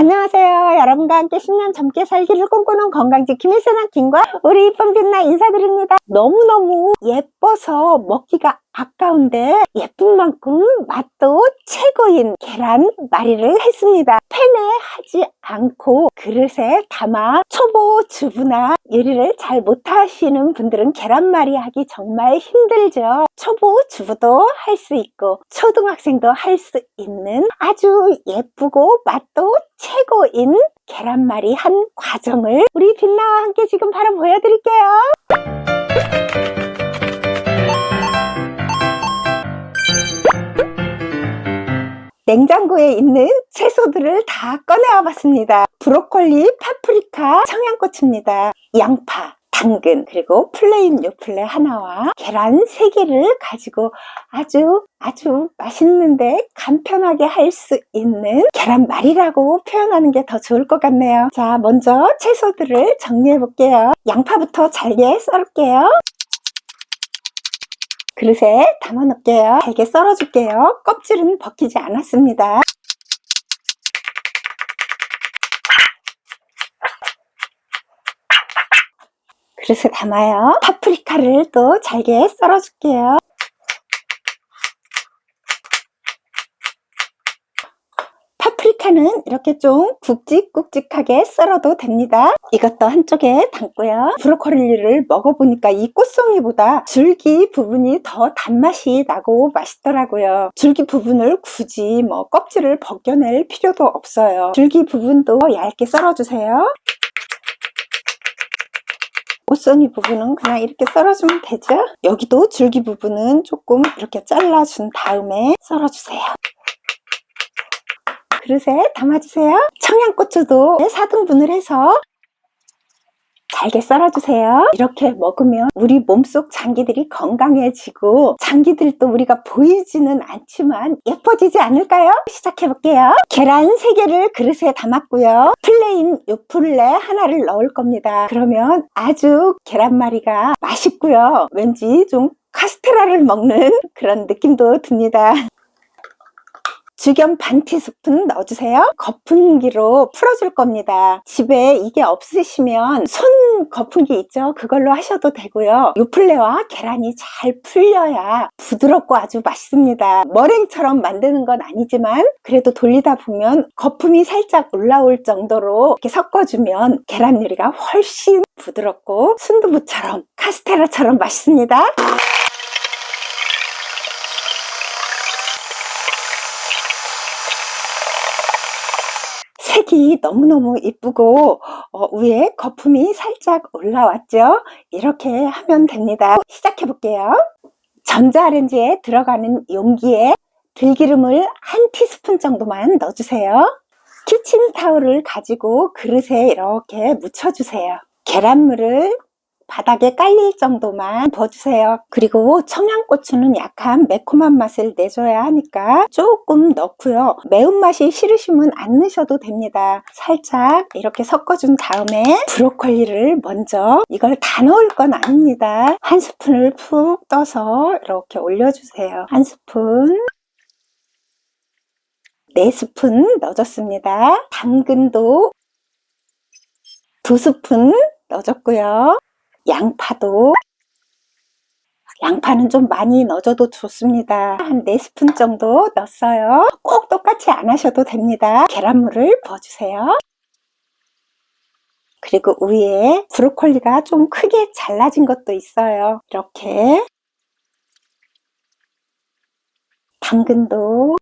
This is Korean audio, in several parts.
안녕하세요. 여러분과 함께 10년 젊게 살기를 꿈꾸는 건강지킴이 세나킴과 우리 이쁜 빛나 인사드립니다. 너무너무 예뻐서 먹기가 아까운데 예쁜 만큼 맛도 최고인 계란 말이를 했습니다. 팬에 하지 않고 그릇에 담아 초보 주부나 요리를 잘 못하시는 분들은 계란말이 하기 정말 힘들죠. 초보 주부도 할 수 있고 초등학생도 할 수 있는 아주 예쁘고 맛도 최고인 계란말이 한 과정을 우리 빛나와 함께 지금 바로 보여드릴게요. 냉장고에 있는 채소들을 다 꺼내와 봤습니다. 브로콜리, 파프리카, 청양고추입니다. 양파, 당근, 그리고 플레인 요플레 하나와 계란 3개를 가지고 아주 아주 맛있는데 간편하게 할 수 있는 계란말이라고 표현하는 게 더 좋을 것 같네요. 자, 먼저 채소들을 정리해 볼게요. 양파부터 잘게 썰을게요. 그릇에 담아 놓을게요. 잘게 썰어 줄게요. 껍질은 벗기지 않았습니다. 그릇에 담아요. 파프리카를 또 잘게 썰어 줄게요. 파프리카는 이렇게 좀 굵직굵직하게 썰어도 됩니다. 이것도 한쪽에 담고요. 브로콜리를 먹어보니까 이 꽃송이보다 줄기 부분이 더 단맛이 나고 맛있더라고요. 줄기 부분을 굳이 뭐 껍질을 벗겨낼 필요도 없어요. 줄기 부분도 얇게 썰어주세요. 꽃송이 부분은 그냥 이렇게 썰어주면 되죠? 여기도 줄기 부분은 조금 이렇게 잘라준 다음에 썰어주세요. 그릇에 담아주세요. 청양고추도 4등분을 해서 잘게 썰어주세요. 이렇게 먹으면 우리 몸속 장기들이 건강해지고 장기들도 우리가 보이지는 않지만 예뻐지지 않을까요? 시작해볼게요. 계란 3개를 그릇에 담았고요. 플레인 요플레 하나를 넣을 겁니다. 그러면 아주 계란말이가 맛있고요. 왠지 좀 카스테라를 먹는 그런 느낌도 듭니다. 주견 반 티스푼 넣어주세요. 거품기로 풀어줄 겁니다. 집에 이게 없으시면 손 거품기 있죠? 그걸로 하셔도 되고요. 요플레와 계란이 잘 풀려야 부드럽고 아주 맛있습니다. 머랭처럼 만드는 건 아니지만 그래도 돌리다 보면 거품이 살짝 올라올 정도로 이렇게 섞어주면 계란 요리가 훨씬 부드럽고 순두부처럼 카스테라처럼 맛있습니다. 색이 너무너무 이쁘고 어, 위에 거품이 살짝 올라왔죠? 이렇게 하면 됩니다. 시작해 볼게요. 전자레인지에 들어가는 용기에 들기름을 한 티스푼 정도만 넣어주세요. 키친타올을 가지고 그릇에 이렇게 묻혀주세요. 계란물을 바닥에 깔릴 정도만 부어주세요. 그리고 청양고추는 약간 매콤한 맛을 내줘야 하니까 조금 넣고요. 매운맛이 싫으시면 안 넣으셔도 됩니다. 살짝 이렇게 섞어준 다음에 브로콜리를 먼저 이걸 다 넣을 건 아닙니다. 한 스푼을 푹 떠서 이렇게 올려주세요. 한 스푼 네 스푼 넣어줬습니다. 당근도 두 스푼 넣어줬고요. 양파도 양파는 좀 많이 넣어줘도 좋습니다. 한 4스푼 정도 넣었어요. 꼭 똑같이 안 하셔도 됩니다. 계란물을 부어주세요. 그리고 위에 브로콜리가 좀 크게 잘라진 것도 있어요. 이렇게 당근도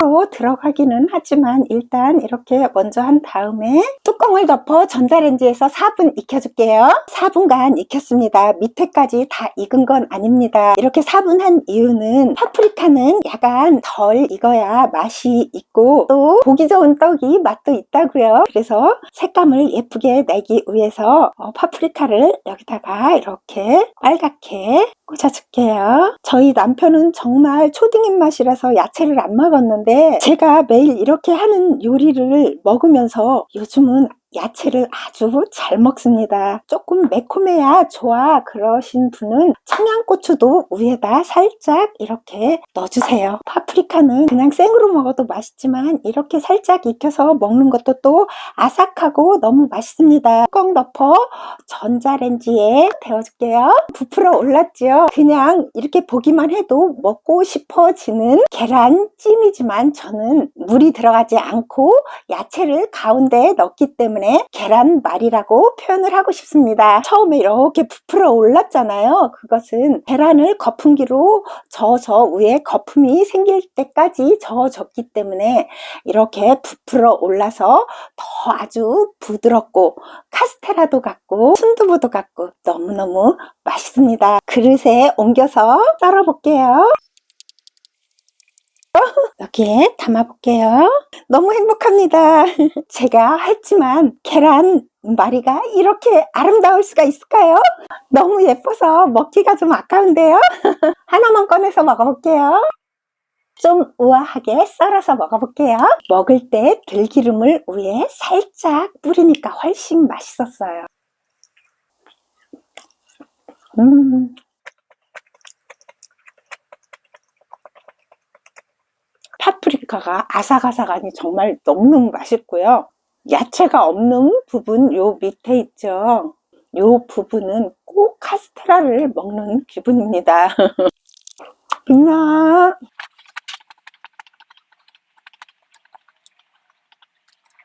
로 들어가기는 하지만 일단 이렇게 먼저 한 다음에 뚜껑을 덮어 전자레인지에서 4분 익혀줄게요. 4분간 익혔습니다. 밑에까지 다 익은 건 아닙니다. 이렇게 4분 한 이유는 파프리카는 약간 덜 익어야 맛이 있고 또 보기 좋은 떡이 맛도 있다고요. 그래서 색감을 예쁘게 내기 위해서 어, 파프리카를 여기다가 이렇게 빨갛게 꽂아줄게요. 저희 남편은 정말 초딩 입맛이라서 야채를 안 먹었는데 제가 매일 이렇게 하는 요리를 먹으면서 요즘은 야채를 아주 잘 먹습니다. 조금 매콤해야 좋아 그러신 분은 청양고추도 위에다 살짝 이렇게 넣어주세요. 파프리카는 그냥 생으로 먹어도 맛있지만 이렇게 살짝 익혀서 먹는 것도 또 아삭하고 너무 맛있습니다. 뚜껑 덮어 전자레인지에 데워줄게요. 부풀어 올랐죠? 그냥 이렇게 보기만 해도 먹고 싶어지는 계란찜이지만 저는 물이 들어가지 않고 야채를 가운데에 넣기 때문에 계란말이라고 표현을 하고 싶습니다. 처음에 이렇게 부풀어 올랐잖아요. 그것은 계란을 거품기로 저어서 위에 거품이 생길 때까지 저어줬기 때문에 이렇게 부풀어 올라서 더 아주 부드럽고 카스테라도 같고 순두부도 같고 너무너무 맛있습니다. 그릇에 옮겨서 썰어 볼게요. 여기에 담아 볼게요. 너무 행복합니다. 제가 했지만 계란 마리가 이렇게 아름다울 수가 있을까요? 너무 예뻐서 먹기가 좀 아까운데요. 하나만 꺼내서 먹어볼게요. 좀 우아하게 썰어서 먹어볼게요. 먹을 때 들기름을 위에 살짝 뿌리니까 훨씬 맛있었어요. 음. 파프리카가 아삭아삭하니 정말 너무너무 맛있고요. 야채가 없는 부분 요 밑에 있죠. 요 부분은 꼭 카스테라를 먹는 기분입니다. 빛나.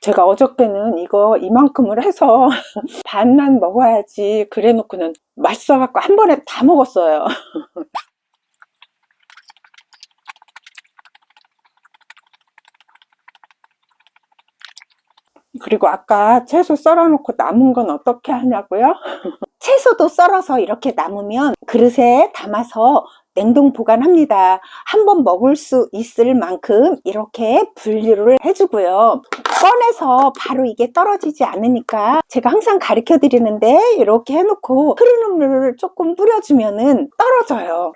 제가 어저께는 이거 이만큼을 해서 반만 먹어야지 그래 놓고는 맛있어갖고 한 번에 다 먹었어요. 그리고 아까 채소 썰어놓고 남은 건 어떻게 하냐고요? 채소도 썰어서 이렇게 남으면 그릇에 담아서 냉동 보관합니다. 한 번 먹을 수 있을 만큼 이렇게 분류를 해주고요. 꺼내서 바로 이게 떨어지지 않으니까 제가 항상 가르쳐 드리는데 이렇게 해놓고 흐르는 물을 조금 뿌려주면은 떨어져요.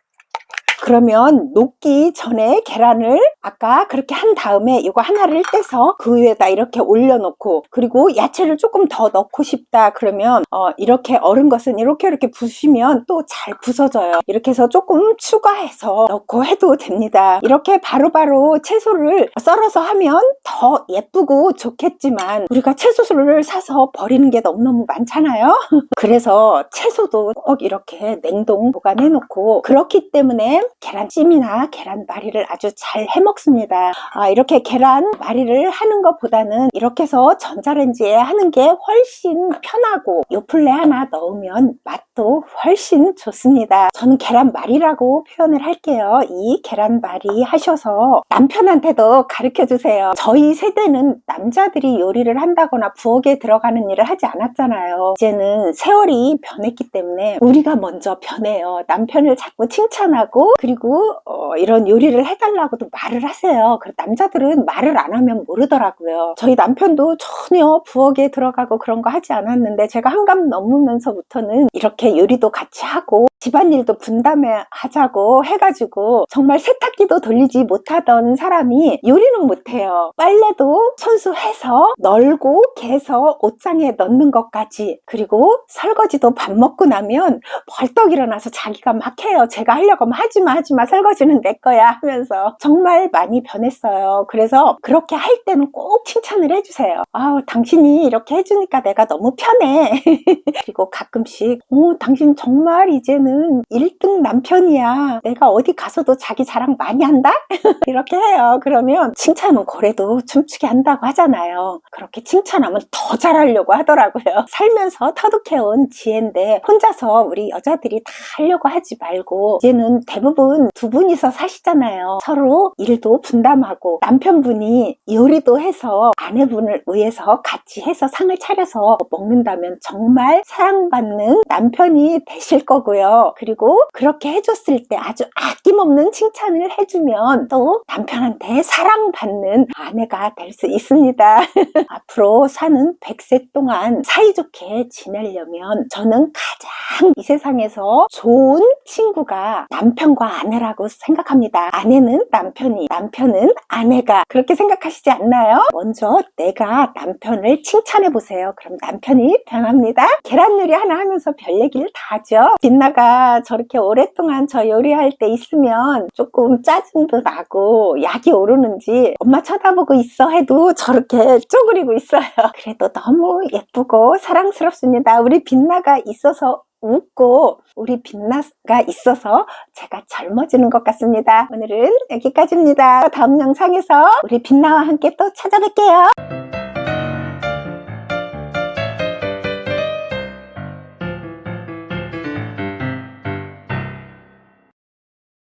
그러면 녹기 전에 계란을 아까 그렇게 한 다음에 이거 하나를 떼서 그 위에다 이렇게 올려놓고 그리고 야채를 조금 더 넣고 싶다 그러면 어, 이렇게 얼은 것은 이렇게 이렇게 부시면 또 잘 부서져요. 이렇게 해서 조금 추가해서 넣고 해도 됩니다. 이렇게 바로바로 채소를 썰어서 하면 더 예쁘고 좋겠지만 우리가 채소를 사서 버리는 게 너무너무 많잖아요 그래서 채소도 꼭 이렇게 냉동 보관해 놓고 그렇기 때문에 계란찜이나 계란말이를 아주 잘 해 먹습니다. 아, 이렇게 계란말이를 하는 것보다는 이렇게 해서 전자레인지에 하는 게 훨씬 편하고 요플레 하나 넣으면 맛도 훨씬 좋습니다. 저는 계란말이라고 표현을 할게요. 이 계란말이 하셔서 남편한테도 가르쳐 주세요. 저희 세대는 남자들이 요리를 한다거나 부엌에 들어가는 일을 하지 않았잖아요. 이제는 세월이 변했기 때문에 우리가 먼저 변해요. 남편을 자꾸 칭찬하고 그리고 어, 이런 요리를 해달라고도 말을 하세요. 그 남자들은 말을 안 하면 모르더라고요. 저희 남편도 전혀 부엌에 들어가고 그런 거 하지 않았는데 제가 한감 넘으면서부터는 이렇게 요리도 같이 하고 집안일도 분담해 하자고 해가지고 정말 세탁기도 돌리지 못하던 사람이 요리는 못해요. 빨 래도 손수해서 널고 개서 옷장에 넣는 것까지 그리고 설거지도 밥 먹고 나면 벌떡 일어나서 자기가 막 해요. 제가 하려고 하면 하지마 하지마 설거지는 내 거야 하면서 정말 많이 변했어요. 그래서 그렇게 할 때는 꼭 칭찬을 해주세요. 아우 당신이 이렇게 해주니까 내가 너무 편해. 그리고 가끔씩 어 당신 정말 이제는 1등 남편이야. 내가 어디 가서도 자기 자랑 많이 한다? 이렇게 해요. 그러면 칭찬은 고래도 춤추게 한다고 하잖아요. 그렇게 칭찬하면 더 잘하려고 하더라고요. 살면서 터득해온 지혜인데 혼자서 우리 여자들이 다 하려고 하지 말고 이제는 대부분 두 분이서 사시잖아요. 서로 일도 분담하고 남편분이 요리도 해서 아내분을 위해서 같이 해서 상을 차려서 먹는다면 정말 사랑받는 남편이 되실 거고요. 그리고 그렇게 해줬을 때 아주 아낌없는 칭찬을 해주면 또 남편한테 사랑받는 아내가 될 수 있습니다. 앞으로 사는 100세 동안 사이좋게 지내려면 저는 가장 이 세상에서 좋은 친구가 남편과 아내라고 생각합니다. 아내는 남편이, 남편은 아내가 그렇게 생각하시지 않나요? 먼저 내가 남편을 칭찬해 보세요. 그럼 남편이 변합니다. 계란 요리 하나 하면서 별 얘기를 다 하죠. 빛나가 저렇게 오랫동안 저 요리할 때 있으면 조금 짜증도 나고 약이 오르는지 엄마 쳐다보고 있어 해도 저렇게 쪼그리고 있어요. 그래도 너무 예쁘고 사랑스럽습니다. 우리 빛나가 있어서 웃고 우리 빛나가 있어서 제가 젊어지는 것 같습니다. 오늘은 여기까지입니다. 다음 영상에서 우리 빛나와 함께 또 찾아뵐게요.